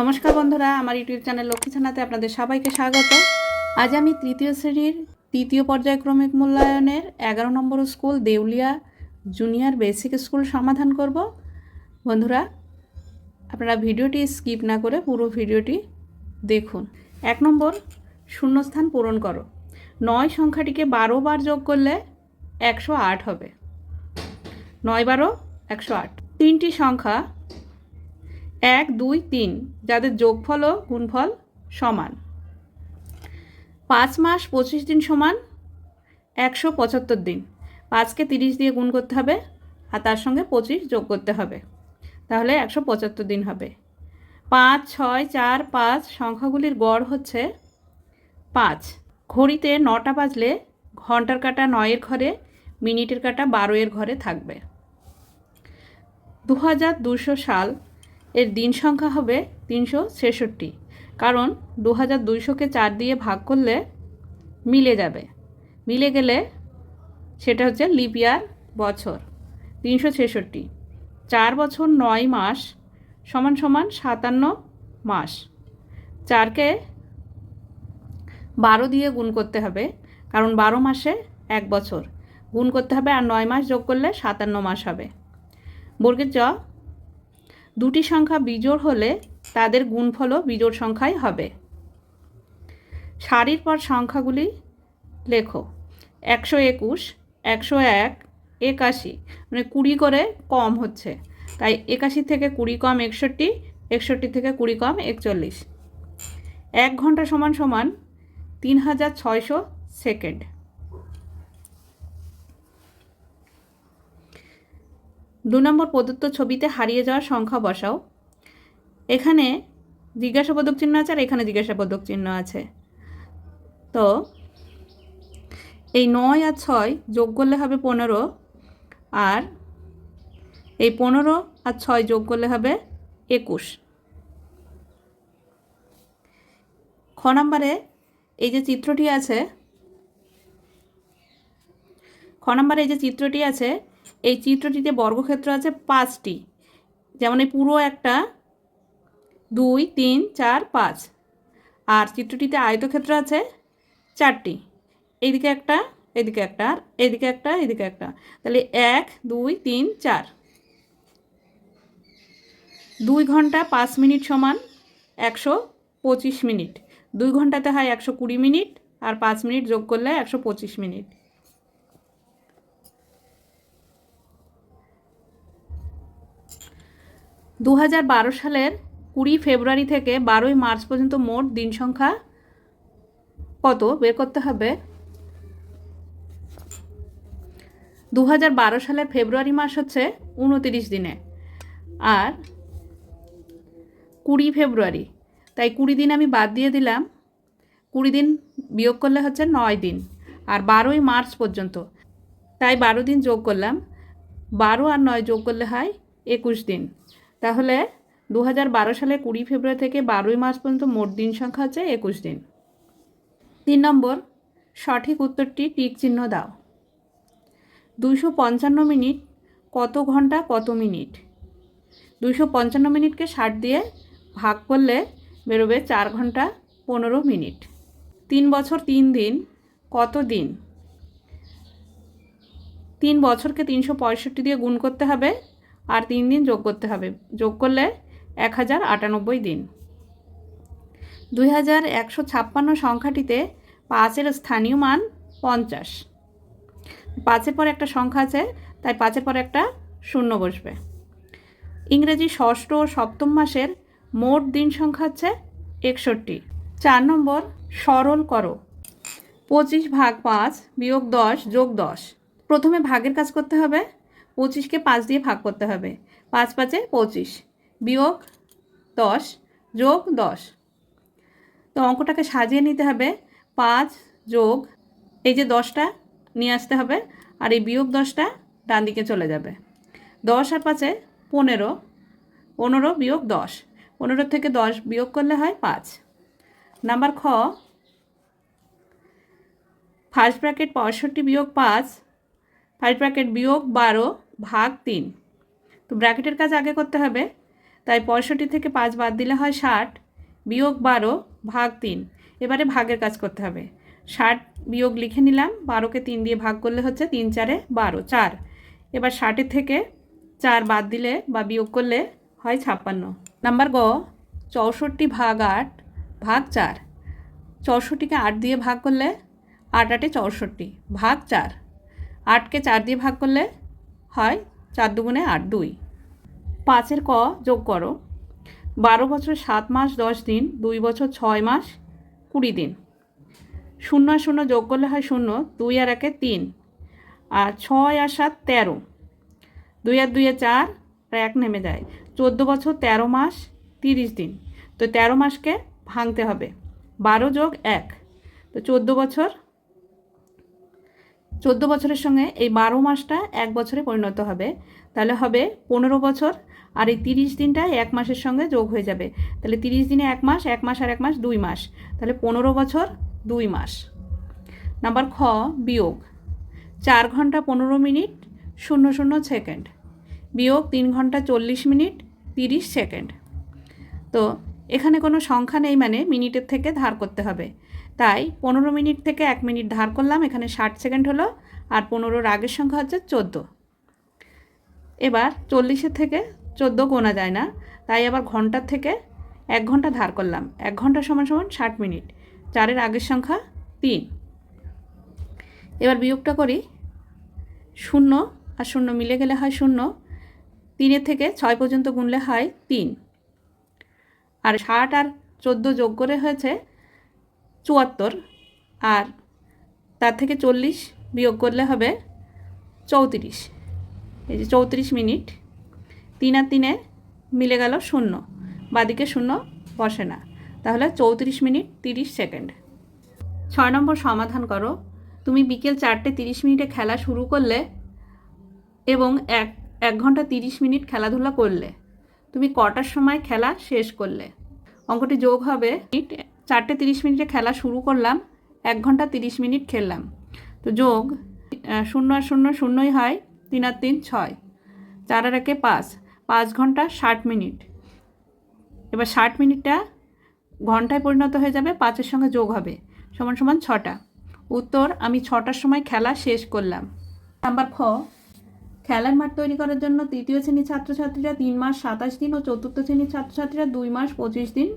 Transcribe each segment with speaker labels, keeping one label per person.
Speaker 1: নমস্কার বন্ধুরা, আমার ইউটিউব চ্যানেল লক্ষ্মী ছানাতে আপনাদের সবাইকে স্বাগত। আজ আমি তৃতীয় শ্রেণির তৃতীয় পর্যায়ক্রমিক মূল্যায়নের এগারো নম্বর school Deulia junior basic school সমাধান করব। বন্ধুরা, আপনারা ভিডিওটি স্কিপ না করে পুরো ভিডিওটি দেখুন। এক নম্বর, শূন্যস্থান পূরণ করো। নয় সংখ্যাটিকে বারো বার যোগ করলে একশো আট হবে। নয় বারো, একশো আট। তিনটি সংখ্যা এক, দুই, তিন, যাদের যোগফল ও গুণফল সমান। পাঁচ মাস পঁচিশ দিন সমান একশো পঁচাত্তর দিন। পাঁচকে তিরিশ দিয়ে গুণ করতে হবে আর তার সঙ্গে পঁচিশ যোগ করতে হবে। তাহলে একশো পঁচাত্তর দিন হবে। পাঁচ, ছয়, চার, পাঁচ সংখ্যাগুলির গড় হচ্ছে পাঁচ। ঘড়িতে নটা বাজলে ঘণ্টার কাটা নয়ের ঘরে, মিনিটের কাটা বারোয়ের ঘরে থাকবে। দু হাজার দুশো সাল এর দিন সংখ্যা হবে তিনশো ছেষট্টি। কারণ দু হাজার দুইশোকে চার দিয়ে ভাগ করলে মিলে যাবে। মিলে গেলে সেটা হচ্ছে লিপ ইয়ার বছর, তিনশো ছেষট্টি। চার বছর নয় মাস সমান সমান সাতান্ন মাস। চারকে বারো দিয়ে গুণ করতে হবে, কারণ বারো মাসে এক বছর। গুণ করতে হবে আর নয় মাস যোগ করলে সাতান্ন মাস হবে। বর্গের জ দুটি সংখ্যা বিজোড় হলে তাদের গুণফলও বিজোড় সংখ্যাই হবে। সারির পর সংখ্যাগুলি লেখো। একশো একুশ, একশো এক, একাশি। মানে কুড়ি করে কম হচ্ছে। তাই একাশি থেকে কুড়ি কম একষট্টি একষট্টি থেকে কুড়ি কম একচল্লিশ। এক ঘণ্টা সমান সমান তিন হাজার ছয়শো সেকেন্ড। দু নম্বর প্রদত্ত ছবিতে হারিয়ে যাওয়ার সংখ্যা বসাও। এখানে জিজ্ঞাসাবোধক চিহ্ন আছে আর এখানে জিজ্ঞাসাবোধক চিহ্ন আছে। তো এই নয় আর ছয় যোগ করলে হবে পনেরো আর এই পনেরো আর ছয় যোগ করলে হবে একুশ। খ নম্বরে এই যে চিত্রটি আছে, খ নম্বরে এই যে চিত্রটি আছে এই চিত্রটিতে বর্গক্ষেত্র আছে পাঁচটি। যেমন এই পুরো একটা, দুই, তিন, চার, পাঁচ। আর চিত্রটিতে আয়তক্ষেত্র আছে চারটি। এইদিকে একটা এদিকে একটা, আর এদিকে একটা এদিকে একটা। তাহলে এক, দুই, তিন, চার। দুই ঘণ্টা পাঁচ মিনিট সমান একশো পঁচিশ মিনিট। দুই ঘন্টাতে হয় একশো কুড়ি মিনিট, আর পাঁচ মিনিট যোগ করলে একশো পঁচিশ মিনিট। দু হাজার বারো সালের কুড়ি ফেব্রুয়ারি থেকে বারোই মার্চ পর্যন্ত মোট দিন সংখ্যা কত? বের করতে হবে। দু হাজার বারো সালের ফেব্রুয়ারি মাস হচ্ছে উনতিরিশ দিনে। আর কুড়ি ফেব্রুয়ারি, তাই কুড়ি দিন আমি বাদ দিয়ে দিলাম। কুড়ি দিন বিয়োগ করলে হচ্ছে নয় দিন, আর বারোই মার্চ পর্যন্ত। তাই বারো দিন যোগ করলাম। বারো আর নয় যোগ করলে হয় একুশ দিন। তাহলে দু হাজার বারো সালে কুড়ি ফেব্রুয়ারি থেকে বারোই মার্চ পর্যন্ত মোট দিন সংখ্যা হচ্ছে একুশ দিন। তিন নম্বর, সঠিক উত্তরটি টিক চিহ্ন দাও। দুইশো পঞ্চান্ন মিনিট কত ঘণ্টা কত মিনিট? দুইশো পঞ্চান্ন মিনিটকে ষাট দিয়ে ভাগ করলে বেরোবে চার ঘণ্টা পনেরো মিনিট। তিন বছর তিন দিন কত দিন? তিন বছরকে তিনশো পঁয়ষট্টি দিয়ে গুণ করতে হবে আর তিন দিন যোগ করতে হবে। যোগ করলে এক হাজার আটানব্বই দিন। দুই হাজার একশো ছাপ্পান্ন সংখ্যাটিতে পাঁচের স্থানীয় মান পঞ্চাশ। পাঁচের পর একটা সংখ্যা আছে, তাই পাঁচের পর একটা শূন্য বসবে। ইংরেজি ষষ্ঠ ও সপ্তম মাসের মোট দিন সংখ্যা হচ্ছে একষট্টি। চার নম্বর, সরল করো। পঁচিশ ভাগ পাঁচ বিয়োগ দশ যোগ দশ। প্রথমে ভাগের কাজ করতে হবে পঁচিশকে পাঁচ দিয়ে ভাগ করতে হবে। পাঁচ পাঁচে পঁচিশ। বিয়োগ দশ, যোগ দশ। তো অঙ্কটাকে সাজিয়ে নিতে হবে। পাঁচ যোগ, এই যে দশটা নিয়ে আসতে হবে আর এই বিয়োগ দশটা ডান দিকে চলে যাবে। দশ আর পাঁচে পনেরো পনেরো বিয়োগ দশ। পনেরো থেকে দশ বিয়োগ করলে হয় পাঁচ। নাম্বার খ, ফার্স্ট ব্র্যাকেট পঁয়ষট্টি বিয়োগ পাঁচ, ফার্স্ট ব্র্যাকেট বিয়োগ বারো ভাগ তিন। তো ব্র্যাকেটের কাজ আগে করতে হবে। তাই পঁয়ষট্টি থেকে পাঁচ বাদ দিলে হয় ষাট, বিয়োগ বারো, ভাগ তিন। এবারে ভাগের কাজ করতে হবে। ষাট বিয়োগ লিখে নিলাম। বারোকে তিন দিয়ে ভাগ করলে হচ্ছে তিন চারে বারো, চার। এবার ষাটের থেকে চার বাদ দিলে বা বিয়োগ করলে হয় ছাপ্পান্ন। নাম্বার গ, চৌষট্টি ভাগ আট, ভাগ চার। চৌষট্টিকে আট দিয়ে ভাগ করলে আট আটে চৌষট্টি, ভাগ চার। আটকে চার দিয়ে ভাগ করলে হয় চার দুগুণে আট দুই। পাঁচের ক যোগ করো। বারো বছর সাত মাস, দশ দিন, দুই বছর ছয় মাস, কুড়ি দিন। শূন্য আর শূন্য যোগ করলে হয় শূন্য, দুই আর একে তিন। আর ছয় আর সাত তেরো। দুই আর দুই আর চার এক নেমে যায়। চোদ্দ বছর তেরো মাস, তিরিশ দিন। তো তেরো মাসকে ভাঙতে হবে। বারো যোগ এক। তো চোদ্দ বছর চোদ্দ বছরের সঙ্গে এই বারো মাসটা এক বছরে পরিণত হবে। তাহলে হবে পনেরো বছর আর এই তিরিশ দিনটা এক মাসের সঙ্গে যোগ হয়ে যাবে। তাহলে তিরিশ দিনে এক মাস এক মাস আর এক মাস দুই মাস। তাহলে পনেরো বছর, দুই মাস। নাম্বার খ, বিয়োগ। চার ঘণ্টা পনেরো মিনিট, শূন্য শূন্য সেকেন্ড। বিয়োগ তিন ঘণ্টা চল্লিশ মিনিট, তিরিশ সেকেন্ড। তো এখানে কোনো সংখ্যা নেই মানে মিনিটের থেকে ধার করতে হবে। তাই পনেরো মিনিট থেকে এক মিনিট ধার করলাম, এখানে ষাট সেকেন্ড হলো আর পনেরোর আগের সংখ্যা হচ্ছে চোদ্দ। এবার চল্লিশের থেকে চোদ্দ গোনা যায় না, তাই আবার ঘণ্টার থেকে এক ঘণ্টা ধার করলাম, এক ঘণ্টা সমান সমান ষাট মিনিট, চারের আগের সংখ্যা তিন। এবার বিয়োগটা করি, শূন্য আর শূন্য মিলে গেলে হয় শূন্য, তিনের থেকে ছয় পর্যন্ত গুনলে হয় তিন। আর ষাট আর চোদ্দ যোগ করে হয়েছে চুয়াত্তর আর তার থেকে চল্লিশ বিয়োগ করলে হবে চৌত্রিশ। এই যে চৌত্রিশ মিনিট, তিন আর তিনে মিলে গেল শূন্য, বাদিকে শূন্য বসে না। তাহলে চৌত্রিশ মিনিট তিরিশ সেকেন্ড। ছয় নম্বর সমাধান করো। তুমি বিকেল চারটে তিরিশ মিনিটে খেলা শুরু করলে এবং এক এক ঘণ্টা তিরিশ মিনিট খেলাধুলা করলে, তুমি কটার সময় খেলা শেষ করলে? অঙ্কটি যোগ হবে চারটে তিরিশ মিনিটে খেলা শুরু করলাম, এক ঘণ্টা তিরিশ মিনিট খেললাম। তো যোগ শূন্য আর শূন্য শূন্যই হয়, তিন আর তিন ছয়, চার আর একে পাঁচ পাঁচ ঘণ্টা ষাট মিনিট। এবার ষাট মিনিটটা ঘন্টায় পরিণত হয়ে যাবে, পাঁচের সঙ্গে যোগ হবে, সমান সমান ছটা। উত্তর, আমি ছটার সময় খেলা শেষ করলাম। নাম্বার খ, খেলার মাঠ তৈরি করার জন্য তৃতীয় শ্রেণির ছাত্রছাত্রীরা তিন মাস, সাতাশ দিন ও চতুর্থ শ্রেণির ছাত্রছাত্রীরা দুই মাস, পঁচিশ দিন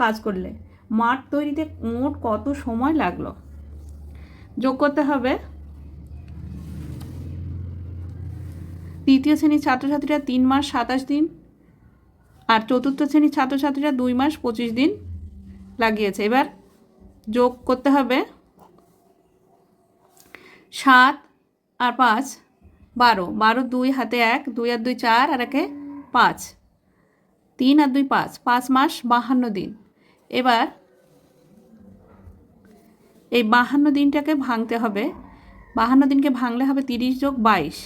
Speaker 1: কাজ করলে। মাঠ তৈরিতে মোট কত সময় লাগল? যোগ করতে হবে। তৃতীয় শ্রেণির ছাত্রছাত্রীরা তিন মাস সাতাশ দিন আর চতুর্থ শ্রেণির ছাত্রছাত্রীরা দুই মাস পঁচিশ দিন লাগিয়েছে। এবার যোগ করতে হবে। সাত আর পাঁচ, বারো। বারো, দুই, হাতে এক, দুই আর দুই চার, আর একে পাঁচ। তিন আর দুই পাঁচ পাঁচ মাস বাহান্ন দিন। এবার এই বাহান্ন দিনটাকে ভাঙতে হবে। বাহান্ন দিনকে ভাঙলে হবে তিরিশ যোগ বাইশ।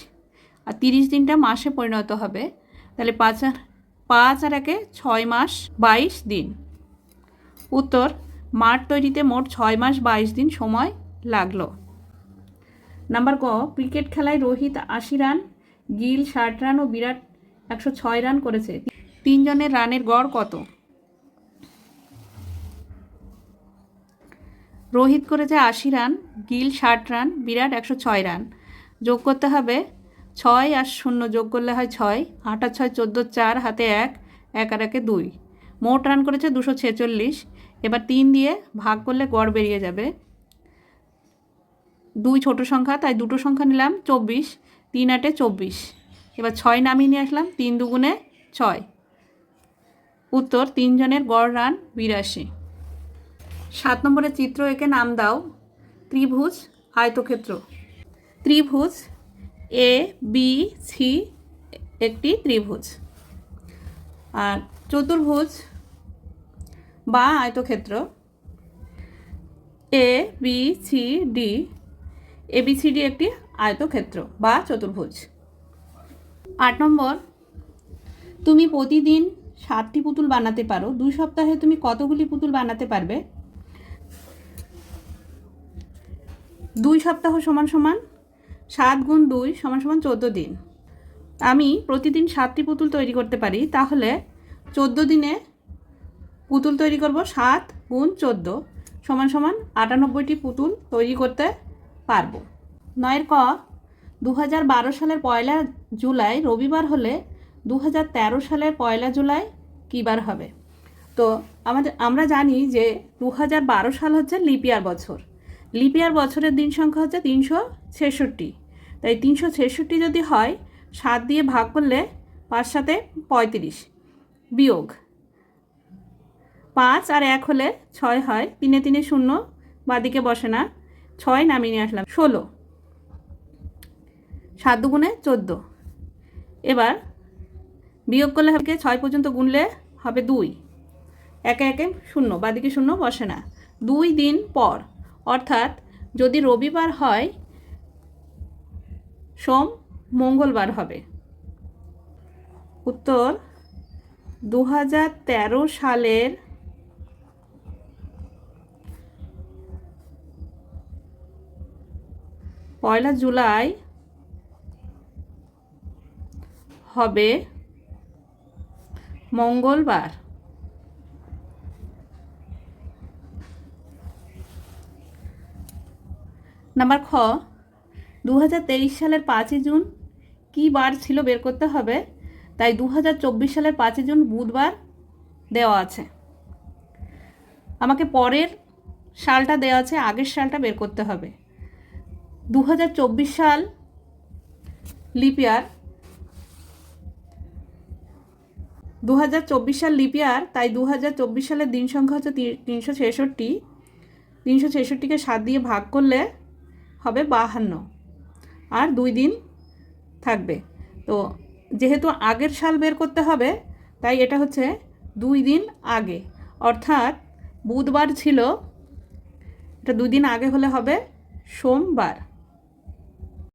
Speaker 1: আর তিরিশ দিনটা মাসে পরিণত হবে। তাহলে পাঁচ আর পাঁচ আর একে ছয় মাস বাইশ দিন। উত্তর, মাঠ তৈরিতে মোট ছয় মাস বাইশ দিন সময় লাগল। নাম্বার ক, ক্রিকেট খেলায় রোহিত আশি রান, গিল ষাট রান ও বিরাট একশো ছয় রান করেছে। তিনজনের রানের গড় কত? রোহিত করেছে আশি রান, গিল ষাট রান, বিরাট একশো ছয় রান। যোগ করতে হবে ছয় আর শূন্য, যোগ করলে হয় ছয়, আট আর ছয় চোদ্দ, চার হাতে এক এক আর একে দুই। মোট রান করেছে দুশো ছেচল্লিশ। এবার তিন দিয়ে ভাগ করলে গড় বেরিয়ে যাবে। দুই ছোট সংখ্যা, তাই দুটো সংখ্যা নিলাম চব্বিশ, তিন আটে চব্বিশ। এবার ছয় নামিয়ে নিয়ে আসলাম তিন দুগুণে ছয়। উত্তর, তিনজনের গড় রান বিরাশি। সাত নম্বরের চিত্র একে নাম দাও ত্রিভুজ আয়তক্ষেত্র। ত্রিভুজ এ বি সি একটি ত্রিভুজ। আর চতুর্ভুজ বা আয়তক্ষেত্র A B C D A B C D একটি আয়তক্ষেত্র বা চতুর্ভুজ। আট নম্বর, তুমি প্রতিদিন সাতটি পুতুল বানাতে পারো। দুই সপ্তাহে তুমি কতগুলি পুতুল বানাতে পারবে? দুই সপ্তাহ সমান সমান সাত গুণ দুই সমান সমান চোদ্দ দিন। আমি প্রতিদিন সাতটি পুতুল তৈরি করতে পারি, তাহলে চোদ্দ দিনে পুতুল তৈরি করব সাত গুণ চোদ্দ সমান সমান আটানব্বইটি পুতুল তৈরি করতে পারব। নয়ের ক দু হাজার বারো সালের পয়লা জুলাই রবিবার হলে দু হাজার তেরো সালের পয়লা জুলাই কী বার হবে? তো আমাদের, আমরা জানি যে দু বারো সাল হচ্ছে লিপিয়ার বছর। লিপিয়ার বছরের দিন সংখ্যা হচ্ছে তিনশো ছেষট্টি। তাই তিনশো ছেষট্টি যদি হয়, সাত দিয়ে ভাগ করলে পাঁচ সাথে পঁয়ত্রিশ। বিয়োগ। পাঁচ আর এক হলে ছয় হয়, তিনে তিনে শূন্য, বাদিকে বসে না। ছয় নামিয়ে নিয়ে আসলাম, ষোলো। সাত দুগুণে চোদ্দ। এবার বিয়োগ করলে হবে ছয় পর্যন্ত গুনলে হবে দুই। একে একে শূন্য, বাদিকে শূন্য বসে না। দুই দিন পর অর্থাৎ যদি রবিবার হয়, সোম মঙ্গলবার হবে। উত্তর দু হাজার তেরো সালের পয়লা জুলাই হবে মঙ্গলবার। নাম্বার খ দু হাজার তেইশ সালের পাঁচই জুন কী বার ছিল বের করতে হবে? তাই দু হাজার চব্বিশ সালের পাঁচই জুন বুধবার দেওয়া আছে। আমাকে পরের সালটা দেওয়া আছে, আগের সালটা বের করতে হবে। দু হাজার চব্বিশ সাল লিপিয়ার দু হাজার চব্বিশ সাল লিপিয়ার তাই দু হাজার চব্বিশ সালের দিন সংখ্যা হচ্ছে তিনশো ছেষট্টি। তিনশো ছেষট্টিকে সাত দিয়ে ভাগ করলে হবে বাহান্ন। আর দুই দিন থাকবে। তো যেহেতু আগের সাল বের করতে হবে, তাই এটা হচ্ছে দুই দিন আগে। অর্থাৎ বুধবার ছিল, এটা দুই দিন আগে হলে হবে সোমবার।